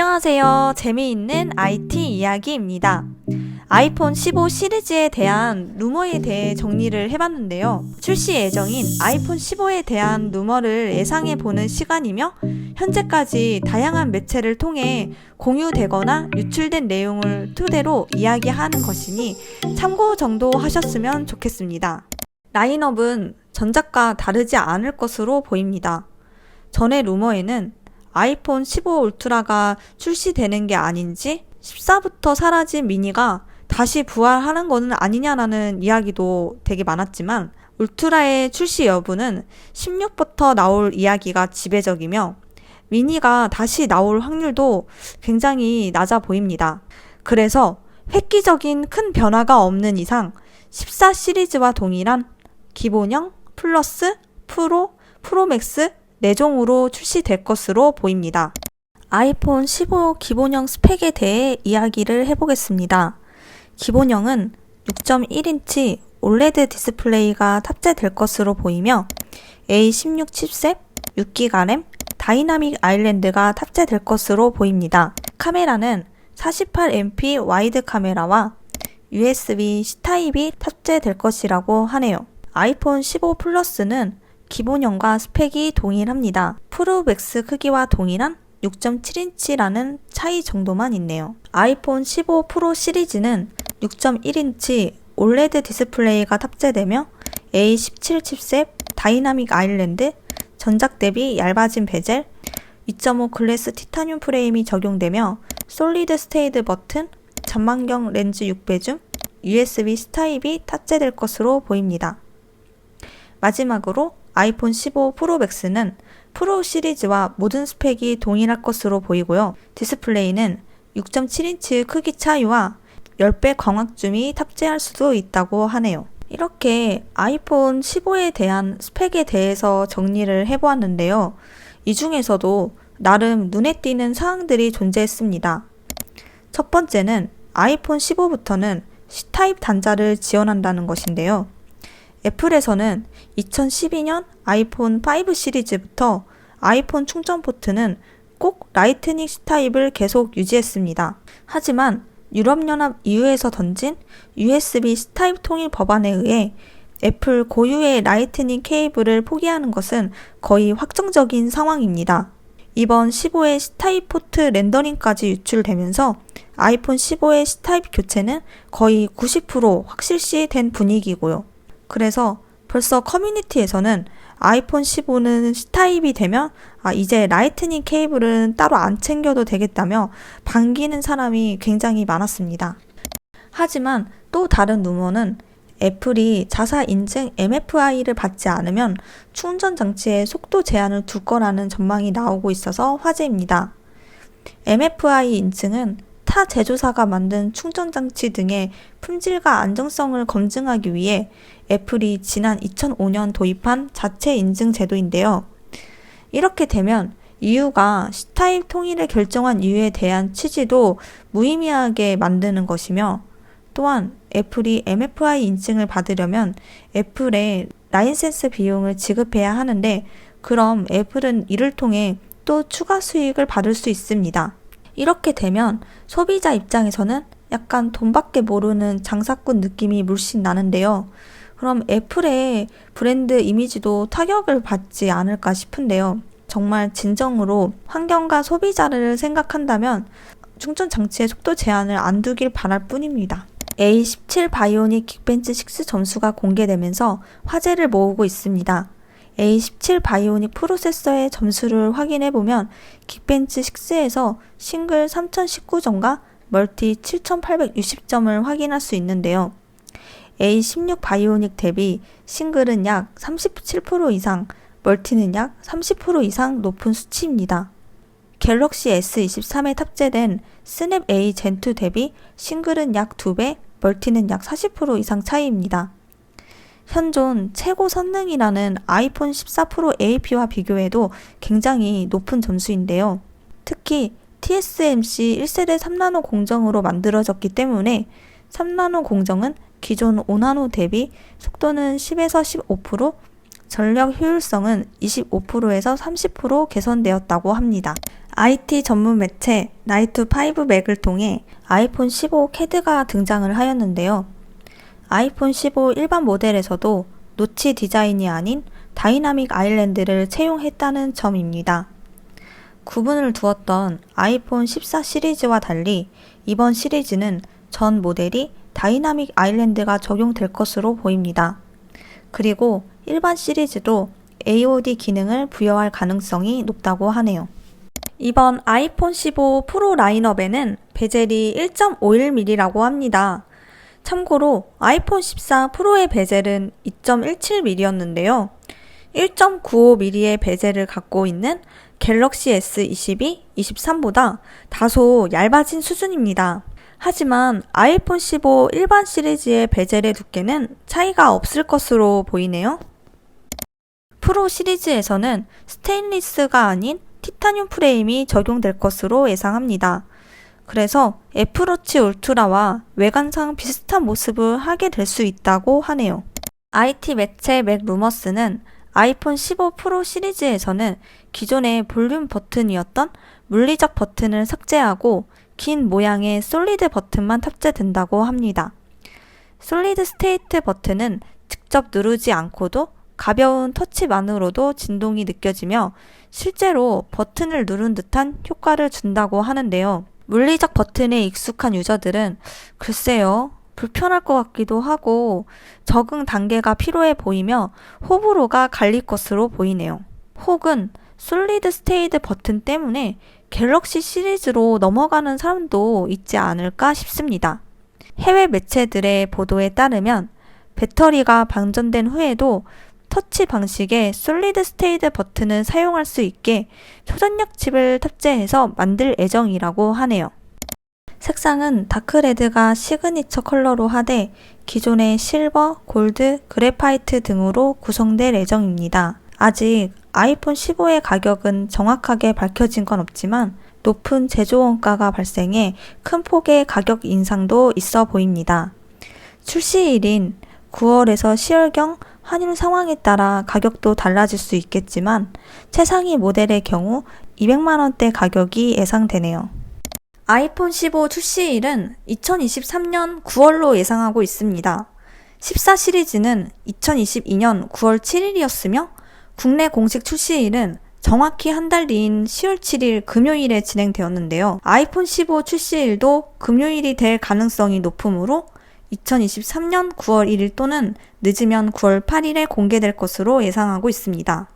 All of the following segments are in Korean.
안녕하세요. 재미있는 IT 이야기입니다. 아이폰 15 시리즈에 대한 루머에 대해 정리를 해봤는데요. 출시 예정인 아이폰 15에 대한 루머를 예상해 보는 시간이며 현재까지 다양한 매체를 통해 공유되거나 유출된 내용을 토대로 이야기하는 것이니 참고 정도 하셨으면 좋겠습니다. 라인업은 전작과 다르지 않을 것으로 보입니다. 전의 루머에는 아이폰 15 울트라가 출시되는 게 아닌지 14부터 사라진 미니가 다시 부활하는 것은 아니냐라는 이야기도 되게 많았지만 울트라의 출시 여부는 16부터 나올 이야기가 지배적이며 미니가 다시 나올 확률도 굉장히 낮아 보입니다. 그래서 획기적인 큰 변화가 없는 이상 14 시리즈와 동일한 기본형, 플러스, 프로, 프로맥스 4종으로 출시될 것으로 보입니다. 아이폰 15 기본형 스펙에 대해 이야기를 해보겠습니다. 기본형은 6.1인치 올레드 디스플레이가 탑재될 것으로 보이며 A16 칩셋, 6기가 램, 다이나믹 아일랜드가 탑재될 것으로 보입니다. 카메라는 48MP 와이드 카메라와 USB C타입이 탑재될 것이라고 하네요. 아이폰 15 플러스는 기본형과 스펙이 동일합니다. 프로맥스 크기와 동일한 6.7인치라는 차이 정도만 있네요. 아이폰 15 프로 시리즈는 6.1인치 올레드 디스플레이가 탑재되며 A17 칩셋, 다이나믹 아일랜드, 전작 대비 얇아진 베젤, 2.5 글래스 티타늄 프레임이 적용되며 솔리드 스테이드 버튼, 전망경 렌즈 6배 줌, USB C 타입이 탑재될 것으로 보입니다. 마지막으로 아이폰 15 프로 맥스는 프로 시리즈와 모든 스펙이 동일할 것으로 보이고요. 디스플레이는 6.7인치 크기 차이와 10배 광학줌이 탑재할 수도 있다고 하네요. 이렇게 아이폰 15에 대한 스펙에 대해서 정리를 해보았는데요. 이 중에서도 나름 눈에 띄는 사항들이 존재했습니다. 첫 번째는 아이폰 15부터는 C타입 단자를 지원한다는 것인데요. 애플에서는 2012년 아이폰 5 시리즈부터 아이폰 충전 포트는 꼭 라이트닝 C타입을 계속 유지했습니다. 하지만 유럽연합 EU에서 던진 USB C타입 통일 법안에 의해 애플 고유의 라이트닝 케이블을 포기하는 것은 거의 확정적인 상황입니다. 이번 15의 C타입 포트 렌더링까지 유출되면서 아이폰 15의 C타입 교체는 거의 90% 확실시 된 분위기고요. 그래서 벌써 커뮤니티에서는 아이폰 15는 C타입이 되면 아, 이제 라이트닝 케이블은 따로 안 챙겨도 되겠다며 반기는 사람이 굉장히 많았습니다. 하지만 또 다른 루머는 애플이 자사 인증 MFI를 받지 않으면 충전 장치에 속도 제한을 둘 거라는 전망이 나오고 있어서 화제입니다. MFI 인증은 타 제조사가 만든 충전 장치 등의 품질과 안정성을 검증하기 위해 애플이 지난 2005년 도입한 자체 인증 제도인데요. 이렇게 되면 EU가 C타입 통일을 결정한 이유에 대한 취지도 무의미하게 만드는 것이며 또한 애플이 MFI 인증을 받으려면 애플에 라이센스 비용을 지급해야 하는데 그럼 애플은 이를 통해 또 추가 수익을 받을 수 있습니다. 이렇게 되면 소비자 입장에서는 약간 돈밖에 모르는 장사꾼 느낌이 물씬 나는데요. 그럼 애플의 브랜드 이미지도 타격을 받지 않을까 싶은데요. 정말 진정으로 환경과 소비자를 생각한다면 충전 장치의 속도 제한을 안 두길 바랄 뿐입니다. A17 바이오닉 긱벤치 6 점수가 공개되면서 화제를 모으고 있습니다. A17 바이오닉 프로세서의 점수를 확인해 보면 긱벤치 6에서 싱글 3019점과 멀티 7860점을 확인할 수 있는데요. A16 바이오닉 대비 싱글은 약 37% 이상, 멀티는 약 30% 이상 높은 수치입니다. 갤럭시 S23에 탑재된 스냅 A 젠2 대비 싱글은 약 2배, 멀티는 약 40% 이상 차이입니다. 현존 최고 성능이라는 아이폰 14 프로 AP와 비교해도 굉장히 높은 점수인데요. 특히 TSMC 1세대 3나노 공정으로 만들어졌기 때문에 3나노 공정은 기존 5나노 대비 속도는 10에서 15%, 전력 효율성은 25%에서 30% 개선되었다고 합니다. IT 전문 매체 나이트5 맥을 통해 아이폰 15 캐드가 등장을 하였는데요. 아이폰 15 일반 모델에서도 노치 디자인이 아닌 다이나믹 아일랜드를 채용했다는 점입니다. 구분을 두었던 아이폰 14 시리즈와 달리 이번 시리즈는 전 모델이 다이나믹 아일랜드가 적용될 것으로 보입니다. 그리고 일반 시리즈도 AOD 기능을 부여할 가능성이 높다고 하네요. 이번 아이폰 15 프로 라인업에는 베젤이 1.51mm라고 합니다. 참고로 아이폰 14 프로의 베젤은 2.17mm였는데요. 1.95mm의 베젤을 갖고 있는 갤럭시 S22, 23보다 다소 얇아진 수준입니다. 하지만 아이폰 15 일반 시리즈의 베젤의 두께는 차이가 없을 것으로 보이네요. 프로 시리즈에서는 스테인리스가 아닌 티타늄 프레임이 적용될 것으로 예상합니다. 그래서 애플워치 울트라와 외관상 비슷한 모습을 하게 될 수 있다고 하네요. IT 매체 맥루머스는 아이폰 15 프로 시리즈에서는 기존의 볼륨 버튼이었던 물리적 버튼을 삭제하고 긴 모양의 솔리드 버튼만 탑재된다고 합니다. 솔리드 스테이트 버튼은 직접 누르지 않고도 가벼운 터치만으로도 진동이 느껴지며 실제로 버튼을 누른 듯한 효과를 준다고 하는데요. 물리적 버튼에 익숙한 유저들은 글쎄요, 불편할 것 같기도 하고 적응 단계가 필요해 보이며 호불호가 갈릴 것으로 보이네요. 혹은 솔리드 스테이드 버튼 때문에 갤럭시 시리즈로 넘어가는 사람도 있지 않을까 싶습니다. 해외 매체들의 보도에 따르면 배터리가 방전된 후에도 터치 방식의 솔리드 스테이드 버튼을 사용할 수 있게 초전력 칩을 탑재해서 만들 예정이라고 하네요. 색상은 다크레드가 시그니처 컬러로 하되 기존의 실버, 골드, 그래파이트 등으로 구성될 예정입니다. 아직 아이폰 15의 가격은 정확하게 밝혀진 건 없지만 높은 제조 원가가 발생해 큰 폭의 가격 인상도 있어 보입니다. 출시일인 9월에서 10월경 환율 상황에 따라 가격도 달라질 수 있겠지만 최상위 모델의 경우 200만원대 가격이 예상되네요. 아이폰 15 출시일은 2023년 9월로 예상하고 있습니다. 14 시리즈는 2022년 9월 7일이었으며 국내 공식 출시일은 정확히 한 달 뒤인 10월 7일 금요일에 진행되었는데요. 아이폰 15 출시일도 금요일이 될 가능성이 높으므로 2023년 9월 1일 또는 늦으면 9월 8일에 공개될 것으로 예상하고 있습니다.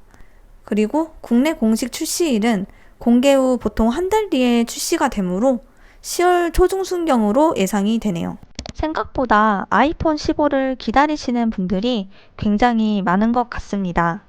그리고 국내 공식 출시일은 공개 후 보통 한 달 뒤에 출시가 되므로 10월 초중순경으로 예상이 되네요. 생각보다 아이폰 15를 기다리시는 분들이 굉장히 많은 것 같습니다.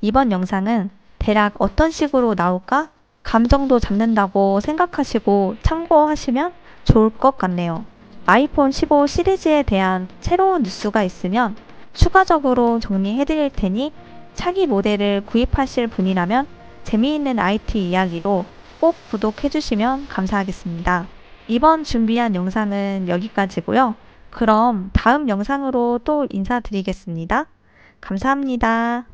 이번 영상은 대략 어떤 식으로 나올까 감정도 잡는다고 생각하시고 참고하시면 좋을 것 같네요. 아이폰 15 시리즈에 대한 새로운 뉴스가 있으면 추가적으로 정리해 드릴 테니 차기 모델을 구입하실 분이라면 재미있는 IT 이야기로 꼭 구독해 주시면 감사하겠습니다. 이번 준비한 영상은 여기까지고요. 그럼 다음 영상으로 또 인사드리겠습니다. 감사합니다.